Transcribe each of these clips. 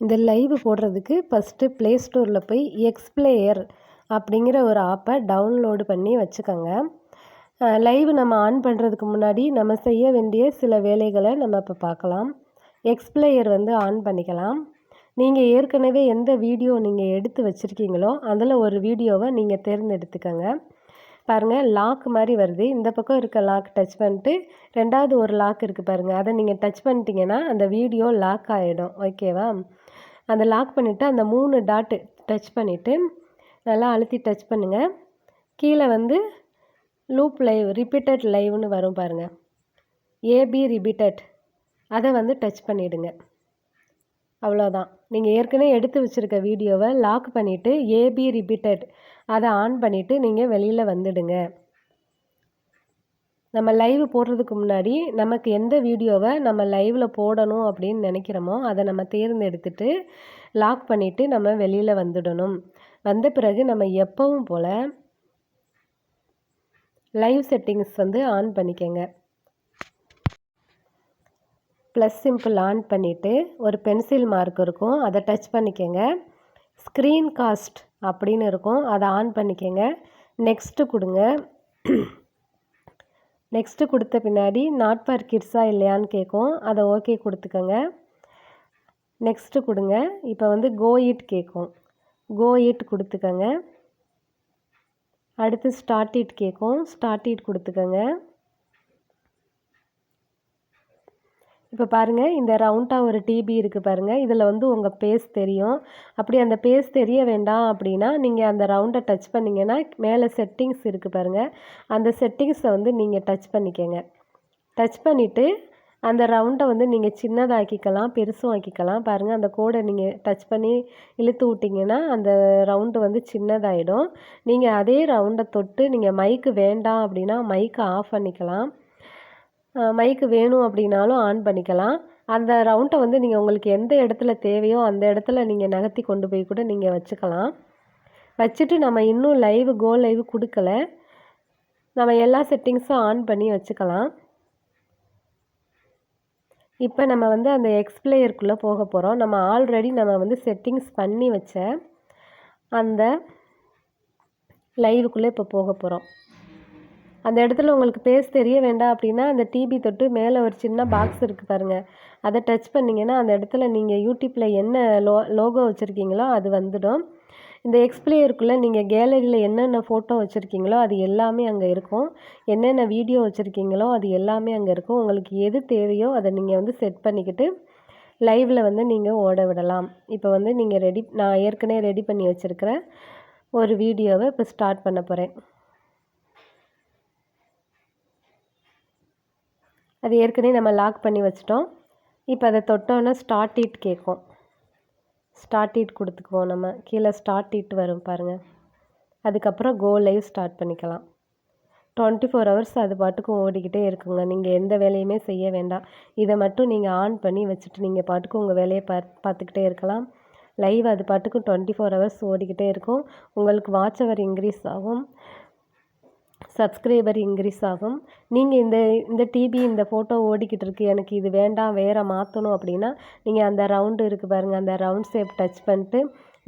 இந்த லைவ் போடுறதுக்கு first play ஸ்டோரில் போய் எக்ஸ்பிளேயர் அப்படிங்கிற ஒரு ஆப்பை டவுன்லோடு பண்ணி வச்சுக்கோங்க. லைவ் நம்ம ஆன் பண்ணுறதுக்கு முன்னாடி நம்ம செய்ய வேண்டிய சில வேலைகளை நம்ம இப்போ பார்க்கலாம். எக்ஸ்பிளேயர் வந்து ஆன் பண்ணிக்கலாம். நீங்கள் ஏற்கனவே எந்த வீடியோ நீங்கள் எடுத்து வச்சுருக்கீங்களோ அதில் ஒரு வீடியோவை நீங்கள் தேர்ந்தெடுத்துக்கோங்க. பாருங்கள் லாக் மாதிரி வருது. இந்த பக்கம் இருக்க லாக் டச் பண்ணிட்டு ரெண்டாவது ஒரு லாக் இருக்குது பாருங்கள் அதை நீங்கள் டச் பண்ணிட்டீங்கன்னா அந்த வீடியோ லாக் ஆகிடும் ஓகேவா அந்த லாக் பண்ணிவிட்டு அந்த மூணு டாட்டு டச் பண்ணிவிட்டு நல்லா அழுத்தி டச் பண்ணுங்கள் கீழே வந்து லூப் லைவ் ரிப்பீட்டட் லைவ்னு வரும் பாருங்கள் ஏபி ரிப்பீட்டட் அதை வந்து டச் பண்ணிவிடுங்க அவ்வளோதான் நீங்கள் ஏற்கனவே எடுத்து வச்சுருக்க வீடியோவை லாக் பண்ணிவிட்டு ஏபி ரிப்பீட்டட் அதை ஆன் பண்ணிவிட்டு நீங்கள் வெளியில் வந்துடுங்க. நம்ம லைவ் போடுறதுக்கு முன்னாடி நமக்கு எந்த வீடியோவை நம்ம லைவில் போடணும் அப்படின்னு நினைக்கிறோமோ அதை நம்ம தேர்ந்தெடுத்துட்டு லாக் பண்ணிவிட்டு நம்ம வெளியில் வந்துடணும். வந்த பிறகு நம்ம எப்பவும் போல் லைவ் செட்டிங்ஸ் வந்து ஆன் பண்ணிக்கோங்க. ப்ளஸ் சிம்பிள் ஆன் பண்ணிவிட்டு ஒரு பென்சில் மார்க் இருக்கும் அதை டச் பண்ணிக்கோங்க. ஸ்க்ரீன் காஸ்ட் அப்படின்னு இருக்கும் அதை ஆன் பண்ணிக்கோங்க. நெக்ஸ்ட்டு கொடுங்க. நெக்ஸ்ட்டு கொடுத்த பின்னாடி நாட் ஃபார் கிட்ஸா இல்லையான்னு கேட்கும் அதை ஓகே கொடுத்துக்கோங்க. நெக்ஸ்ட்டு கொடுங்க. இப்போ வந்து கோ இட் கேட்கும் கோ இட் கொடுத்துக்கோங்க. அடுத்து ஸ்டார்ட் இட் கேட்கும் ஸ்டார்ட் இட் கொடுத்துக்கோங்க. இப்போ பாருங்கள் இந்த ரவுண்டாக ஒரு டிபி இருக்குது பாருங்கள் இதில் வந்து உங்கள் பேஸ் தெரியும். அப்படி அந்த பேஸ் தெரிய வேண்டாம் அப்படின்னா நீங்கள் அந்த ரவுண்டை டச் பண்ணிங்கன்னா மேலே செட்டிங்ஸ் இருக்குது பாருங்கள் அந்த செட்டிங்ஸை வந்து நீங்கள் டச் பண்ணிக்கோங்க. டச் பண்ணிவிட்டு அந்த ரவுண்டை வந்து நீங்கள் சின்னதாக்கிக்கலாம் பெருசும் ஆக்கிக்கலாம். பாருங்கள் அந்த கோடை நீங்கள் டச் பண்ணி இழுத்து விட்டிங்கன்னா அந்த ரவுண்டு வந்து சின்னதாகிடும் நீங்கள் அதே ரவுண்டை தொட்டு நீங்கள் மைக்கு வேண்டாம் அப்படின்னா மைக்கை ஆஃப் பண்ணிக்கலாம். மைக்கு வேணும் அப்படின்னாலும் ஆன் பண்ணிக்கலாம். அந்த ரவுண்டை வந்து நீங்கள் உங்களுக்கு எந்த இடத்துல தேவையோ அந்த இடத்துல நீங்கள் நகர்த்தி கொண்டு போய் கூட நீங்கள் வச்சுக்கலாம். வச்சுட்டு நம்ம இன்னும் லைவ் கோ லைவ் கொடுக்கல. நம்ம எல்லா செட்டிங்ஸும் ஆன் பண்ணி வச்சுக்கலாம். இப்போ நம்ம வந்து அந்த எக்ஸ்பிளேயருக்குள்ளே போக போகிறோம் நம்ம ஆல்ரெடி நம்ம வந்து செட்டிங்ஸ் பண்ணி வச்ச அந்த லைவுக்குள்ளே இப்போ போக போகிறோம் அந்த இடத்துல உங்களுக்கு பேஸ் தெரிய வேண்டாம் அப்படின்னா அந்த டிபி தொட்டு மேலே ஒரு சின்ன பாக்ஸ் இருக்குது பாருங்கள் அதை டச் பண்ணிங்கன்னா அந்த இடத்துல நீங்கள் யூடியூப்பில் என்ன லோ லோகோ வச்சுருக்கீங்களோ அது வந்துடும். இந்த எக்ஸ்பிளேயருக்குள்ளே நீங்கள் கேலரியில் என்னென்ன ஃபோட்டோ வச்சுருக்கீங்களோ அது எல்லாமே அங்கே இருக்கும். என்னென்ன வீடியோ வச்சுருக்கீங்களோ அது எல்லாமே அங்கே இருக்கும். உங்களுக்கு எது தேவையோ அதை நீங்கள் வந்து செட் பண்ணிக்கிட்டு லைவில் வந்து நீங்கள் ஓட விடலாம். இப்போ வந்து நீங்கள் ரெடி நான் ஏற்கனவே ரெடி பண்ணி வச்சுருக்கிற ஒரு வீடியோவை இப்போ ஸ்டார்ட் பண்ண போகிறேன் அது ஏற்கனவே நம்ம லாக் பண்ணி வச்சிட்டோம். இப்போ அதை தொட்டோன்னா ஸ்டார்ட் ஈட் கேட்கும் ஸ்டார்ட் ஈட் கொடுத்துக்குவோம் நம்ம. கீழே ஸ்டார்ட் ஈட் வரும் பாருங்கள் அதுக்கப்புறம் கோ லைவ் ஸ்டார்ட் பண்ணிக்கலாம். டுவெண்ட்டி ஃபோர் ஹவர்ஸ் அது பாட்டுக்கும் ஓடிக்கிட்டே இருக்குங்க. நீங்கள் எந்த வேலையுமே செய்ய வேண்டாம். இதை மட்டும் நீங்கள் ஆன் பண்ணி வச்சுட்டு நீங்கள் பாட்டுக்கு உங்கள் வேலையை பார் பார்த்துக்கிட்டே இருக்கலாம். லைவ் அது பாட்டுக்கும் டுவெண்ட்டி ஃபோர் ஹவர்ஸ் ஓடிக்கிட்டே இருக்கும். உங்களுக்கு வாட்ச் அவர் இன்க்ரீஸ் ஆகும். சப்ஸ்கிரைபர் இன்க்ரீஸ் ஆகும். நீங்கள் இந்த இந்த டிவி இந்த ஃபோட்டோ ஓடிக்கிட்டு இருக்குது எனக்கு இது வேண்டாம் வேறு மாற்றணும் அப்படின்னா நீங்கள் அந்த ரவுண்டு இருக்குது பாருங்கள் அந்த ரவுண்ட் ஷேப் டச் பண்ணிட்டு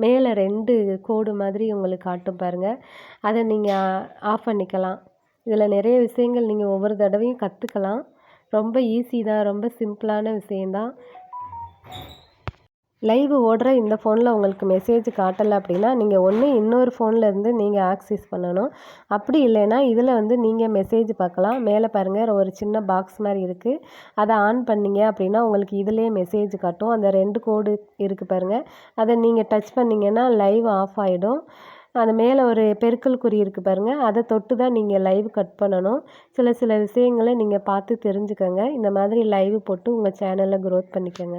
மேலே ரெண்டு கோடு மாதிரி உங்களுக்கு காட்டும் பாருங்கள் அதை நீங்கள் ஆஃப் பண்ணிக்கலாம். இதில் நிறைய விஷயங்கள் நீங்கள் ஒவ்வொரு தடவையும் கற்றுக்கலாம் ரொம்ப ஈஸி தான். ரொம்ப சிம்பிளான விஷயந்தான் லைவ் ஓடுற இந்த ஃபோனில் உங்களுக்கு மெசேஜ் காட்டலை அப்படின்னா நீங்கள் ஒன்று இன்னொரு ஃபோனில் இருந்து நீங்கள் ஆக்சஸ் பண்ணணும். அப்படி இல்லைன்னா இதில் வந்து நீங்கள் மெசேஜ் பார்க்கலாம். மேலே பாருங்கள் ஒரு சின்ன பாக்ஸ் மாதிரி இருக்குது அதை ஆன் பண்ணிங்க அப்படின்னா உங்களுக்கு இதிலே மெசேஜ் காட்டும். அந்த ரெண்டு கோடு இருக்குது பாருங்கள் அதை நீங்கள் டச் பண்ணிங்கன்னா லைவ் ஆஃப் ஆகிடும் அது மேலே ஒரு பெருக்கல் குறி இருக்குது பாருங்கள் அதை தொட்டு தான் நீங்கள் லைவ் கட் பண்ணணும். சில சில விஷயங்களை நீங்கள் பார்த்து தெரிஞ்சுக்கோங்க. இந்த மாதிரி லைவ் போட்டு உங்கள் சேனலில் க்ரோத் பண்ணிக்கோங்க.